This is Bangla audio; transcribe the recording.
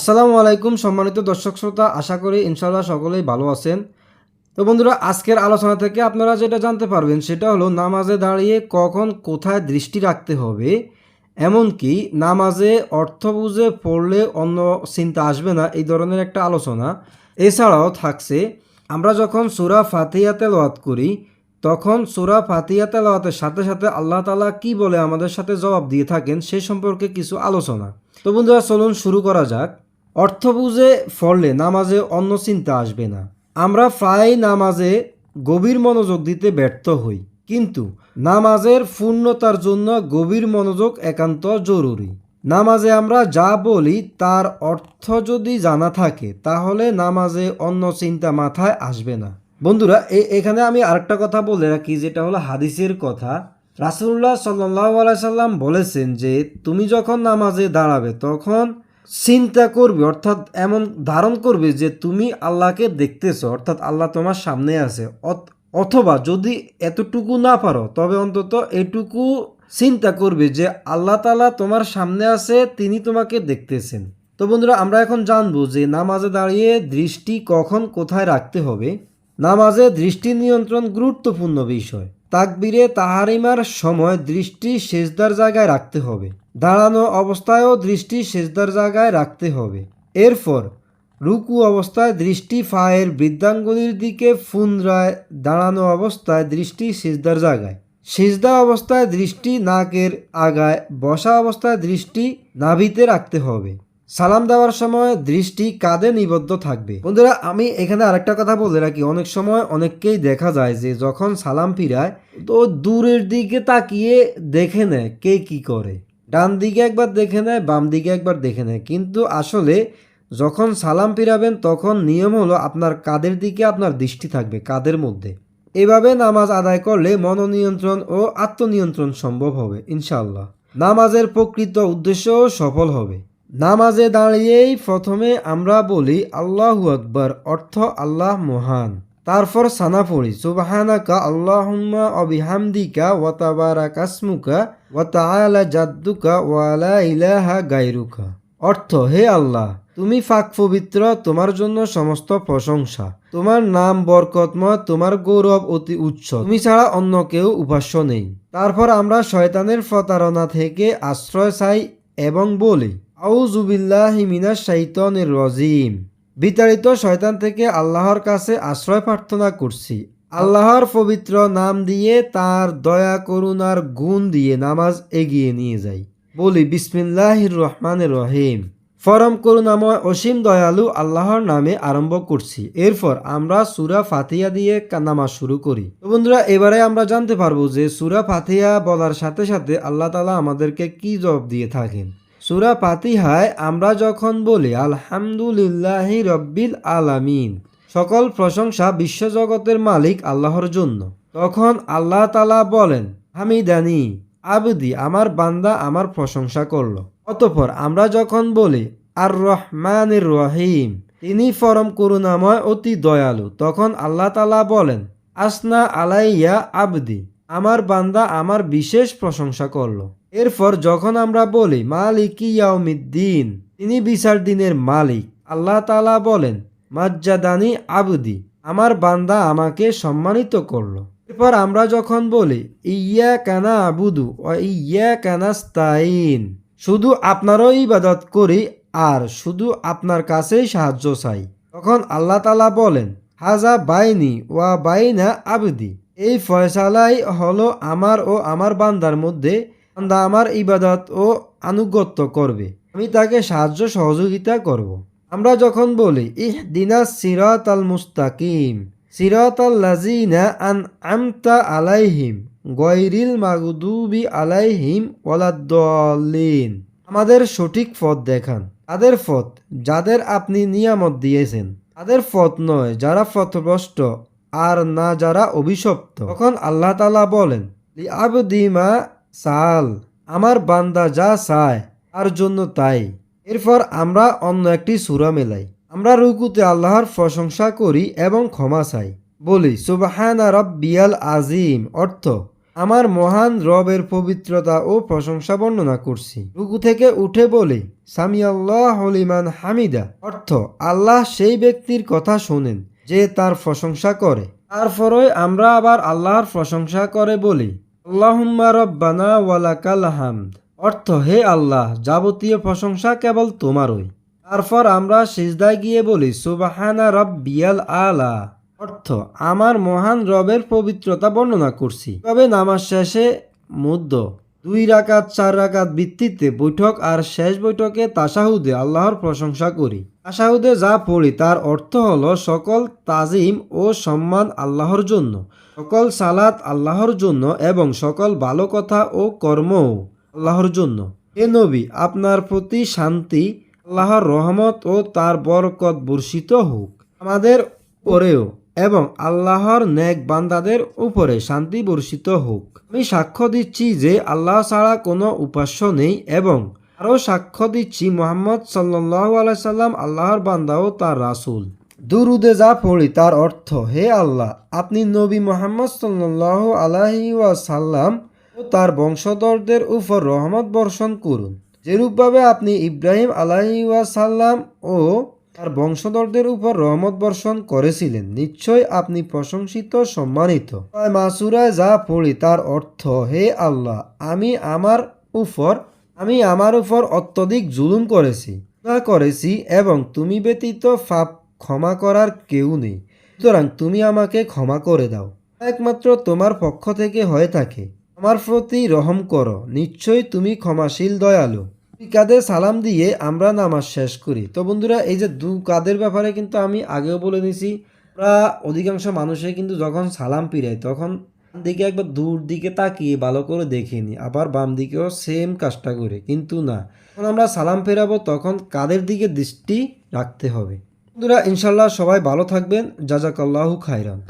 আসসালামু আলাইকুম সম্মানিত দর্শক শ্রোতা, আশা করি ইনশাল্লাহ সকলেই ভালো আছেন। তো বন্ধুরা, আজকের আলোচনা থেকে আপনারা যেটা জানতে পারবেন সেটা হলো নামাজে দাঁড়িয়ে কখন কোথায় দৃষ্টি রাখতে হবে, এমনকি নামাজে অর্থ বুঝে পড়লে অন্য চিন্তা আসবে না, এই ধরনের একটা আলোচনা। এছাড়াও থাকছে, আমরা যখন সুরা ফাতিহা তেলাওয়াত করি, তখন সুরা ফাতিহা তেলাওয়াতের সাথে সাথে আল্লাহ তালা কি বলে আমাদের সাথে জবাব দিয়ে থাকেন সে সম্পর্কে কিছু আলোচনা। তো বন্ধুরা, চলুন শুরু করা যাক। অর্থ বুঝে পড়লে নামাজে অন্য চিন্তা আসবে না। আমরা প্রায় নামাজে গভীর মনোযোগ দিতে ব্যর্থ হই, কিন্তু নামাজের পূর্ণতার জন্য গভীর মনোযোগ একান্ত জরুরি। নামাজে আমরা যা বলি তার অর্থ যদি জানা থাকে, তাহলে নামাজে অন্য চিন্তা মাথায় আসবে না। বন্ধুরা এখানে আমি আরেকটা কথা বলে রাখি, যেটা হলো হাদিসের কথা। রাসুল্লাহ সাল্লাহ সাল্লাম বলেছেন যে, তুমি যখন নামাজে দাঁড়াবে, তখন চিন্তা করবে, অর্থাৎ এমন ধারণ করবে যে তুমি আল্লাহকে দেখতেছো, অর্থাৎ আল্লাহ তোমার সামনে আছে। অথ- অথবা যদি এতটুকু না পারো, তবে অন্তত এটুকু চিন্তা করবে যে আল্লাহ তালা তোমার সামনে আছে, তিনি তোমাকে দেখতেছেন। তো বন্ধুরা, আমরা এখন জানব যে নামাজে দাঁড়িয়ে দৃষ্টি কখন কোথায় রাখতে হবে। নামাজে দৃষ্টি নিয়ন্ত্রণ গুরুত্বপূর্ণ বিষয়। তাকবিরে তাহারিমার সময় দৃষ্টি সেজদার জায়গায় রাখতে হবে। দাঁড়ানো অবস্থায়ও দৃষ্টি সেজদার জায়গায় রাখতে হবে। এরপর রুকু অবস্থায় দৃষ্টি ফায়ের বৃদ্ধাঙ্গুলির দিকে ফুনরায় দাঁড়ানো অবস্থায় দৃষ্টি সিজদার জায়গায়। সিজদা অবস্থায় দৃষ্টি নাকের আগায়, বসা অবস্থায় দৃষ্টি নাভিতে রাখতে হবে। সালাম দেওয়ার সময় দৃষ্টি কাঁধে নিবদ্ধ থাকবে। বন্ধুরা, আমি এখানে আরেকটা কথা বলে রাখি। অনেক সময় অনেককেই দেখা যায় যে যখন সালাম ফিরায়, তো দূরের দিকে তাকিয়ে দেখে নেয় কে কি করে। ডান দিকে একবার দেখে নেয়, বাম দিকে একবার দেখে নেয়। কিন্তু আসলে যখন সালাম ফিরাবেন, তখন নিয়ম হলো আপনার কাদের দিকে আপনার দৃষ্টি থাকবে কাদের মধ্যে। এভাবে নামাজ আদায় করলে মনোনিয়ন্ত্রণ ও আত্মনিয়ন্ত্রণ সম্ভব হবে ইনশাল্লাহ নামাজের প্রকৃত উদ্দেশ্য সফল হবে। নামাজে দাঁড়িয়েই প্রথমে আমরা বলি আল্লাহু আকবার, অর্থ আল্লাহ মহান। তারপর সানা পড়ি, সুবাহানাকা আল্লাহুম্মা অবিহামদিকা ওয়া তাবারাকা ইসমুকা ওয়া তাআলা জাদ্দুকা ওয়া লা ইলাহা গায়রুকা। অর্থ, হে আল্লাহ, তুমি ফাক পবিত্র, তোমার জন্য সমস্ত প্রশংসা। তোমার নাম বরকতময়, তোমার গৌরব অতি উচ্চ। তুমি ছাড়া অন্য কেউ উপাস্য নেই। তারপর আমরা শয়তানের প্রতারণা থেকে আশ্রয় চাই এবং বলি আউজুবিল্লাহি মিনাশ শাইতানির রজিম। বিতাড়িত শয়তান থেকে আল্লাহর কাছে আশ্রয় প্রার্থনা করছি। আল্লাহর পবিত্র নাম দিয়ে তার দয়া, করুণার গুণ দিয়ে নামাজ এগিয়ে নিয়ে যাই। বলি, বিসমিল্লাহির রহমানের রহিম। ফরম করুণাময় অসীম দয়ালু আল্লাহর নামে আরম্ভ করছি। এরপর আমরা সুরা ফাতিহা দিয়ে নামাজ শুরু করি। বন্ধুরা, এবারে আমরা জানতে পারব যে সুরা ফাতিহা বলার সাথে সাথে আল্লাহ তালা আমাদেরকে কি জবাব দিয়ে থাকেন। সুরা ফাতিহায় আমরা যখন বলি, আলহামদুলিল্লাহি রব্বিল আলামিন সকল প্রশংসা বিশ্বজগতের মালিক আল্লাহর জন্য। তখন আল্লাহ তালা বলেন, হামিদানি, আবদি, আমার বান্দা আমার প্রশংসা করল। অতপর আমরা যখন বলি আর রহমানের রহিম তিনি ফরম করুণাময়, অতি দয়ালু। তখন আল্লাহ তালা বলেন, আসনা আলাইয়া আবদি, আমার বান্দা আমার বিশেষ প্রশংসা করল। এরপর যখন আমরা বলি, মালিক ইয়াউমিদ্দিন তিনি বিচার দিনের মালিক। আল্লাহ তালা বলেন, মাজ্জাদানি আবুদি আমার বান্দা আমাকে সম্মানিত করল। এরপর আমরা যখন বলি ইয়া কানা আবুদু ও ইয়া কানা স্তাইন শুধু আপনারও ইবাদত করি আর শুধু আপনার কাছেই সাহায্য চাই তখন আল্লাহ তালা বলেন, হাজা বাইনি ওয়া বাইনা আবদি এই ফয়সালাই হলো আমার ও আমার বান্দার মধ্যে বান্দা আমার ইবাদত ও আনুগত্য করবে। আমি তাকে সাহায্য সহযোগিতা করব। আমরা যখন বলি ইহ দিনা সিরাত আল মুস্তাকিম সিরাত আল লাজিনা আন আমতা আলাইহিম গৈরিল মাগুদুবি আলাইহিম ওয়ালাদ্দলিন আমাদের সঠিক পথ দেখান। তাদের পথ যাদের আপনি নিয়ামত দিয়েছেন। তাদের পথ নয় যারা পথভ্রষ্ট আর না যারা অভিশপ্ত। তখন আল্লাহ তালা বলেন আবদিমা সাল আমার বান্দা যা চায়, তার জন্য তাই। এরপর আমরা অন্য একটি সুরা মেলাই। আমরা রুকুতে আল্লাহর প্রশংসা করি এবং ক্ষমা চাই। বলি, সুবাহানা রব্বিয়াল আজিম অর্থ, আমার মহান রবের পবিত্রতা ও প্রশংসা বর্ণনা করছি। রুকু থেকে উঠে বলে সামি আল্লাহ হলিমান হামিদা, অর্থ, আল্লাহ সেই ব্যক্তির কথা শোনেন, যে তার প্রশংসা করে। তারপরে আমরা আবার আল্লাহর প্রশংসা করে বলি আল্লাহুম্মা রব্বানা ওয়ালাকাল হামদ। অর্থ, হে আল্লাহ, যাবতীয় প্রশংসা কেবল তোমারই। তারপর আমরা সিজদায় গিয়ে বলি, সুবাহানা রব্বিয়াল আলা। অর্থ, আমার মহান রবের পবিত্রতা বর্ণনা করছি। তবে নামাজ শেষে মধ্য দুই রাকাত, চার রাকাত ভিত্তিতে বৈঠক আর শেষ বৈঠকে তাসাহুদে আল্লাহর প্রশংসা করি। তাসাহুদে যা পড়ি তার অর্থ হলো সকল তাজিম ও সম্মান আল্লাহর জন্য। সকল সালাত আল্লাহর জন্য এবং সকল ভালো কথা ও কর্মও আল্লাহর জন্য। হে নবী, আপনার প্রতি শান্তি আল্লাহর রহমত ও তার বরকত বর্ষিত হোক। আমাদের উপরেও এবং আল্লাহর নেক বান্দাদের উপরে শান্তি বর্ষিত হোক। আমি সাক্ষ্য দিচ্ছি যে আল্লাহ ছাড়া কোনো উপাস্য নেই এবং আরও সাক্ষ্য দিচ্ছি মোহাম্মদ সাল্লাহ আলাইসাল্লাম আল্লাহর বান্দা ও তার রাসূল। দুরুদে যা পড়ি তার অর্থ, হে আল্লাহ, আপনি নবী মোহাম্মদ সাল্লাহ আলাহি ও তার বংশধরদের উপর রহমত বর্ষণ করুন। যেরূপভাবে আপনি ইব্রাহিম আলাহি সাল্লাম ও তার বংশধরদের উপর রহমত বর্ষণ করেছিলেন, নিশ্চয় আপনি প্রশংসিত, সম্মানিত। মাসুরায় যা পড়ি তার অর্থ, হে আল্লাহ, আমি আমার উপর, আমি আমার উপর অত্যধিক জুলুম করেছি করেছি এবং তুমি ব্যতীত পাপ ক্ষমা করার কেউ নেই। সুতরাং তুমি আমাকে ক্ষমা করে দাও। একমাত্র তোমার পক্ষ থেকে হয়ে থাকে। আমার প্রতি রহম করো। নিশ্চয়ই তুমি ক্ষমাশীল, দয়ালু। কাঁধে সালাম দিয়ে আমরা নামাজ শেষ করি। তো বন্ধুরা, এই যে দু কাদের ব্যাপারে কিন্তু আমি আগেও বলে নিছি আমরা অধিকাংশ মানুষে কিন্তু যখন সালাম পিরাই, তখন দিকে একবার দূর দিকে তাকিয়ে ভালো করে দেখিনি আবার বাম দিকেও সেম কাজটা করে। কিন্তু না। যখন আমরা সালাম ফেরাবো, তখন কাদের দিকে দৃষ্টি রাখতে হবে। বন্ধুরা ইনশাল্লাহ সবাই ভালো থাকবেন। জাজাকাল্লাহু খাইরান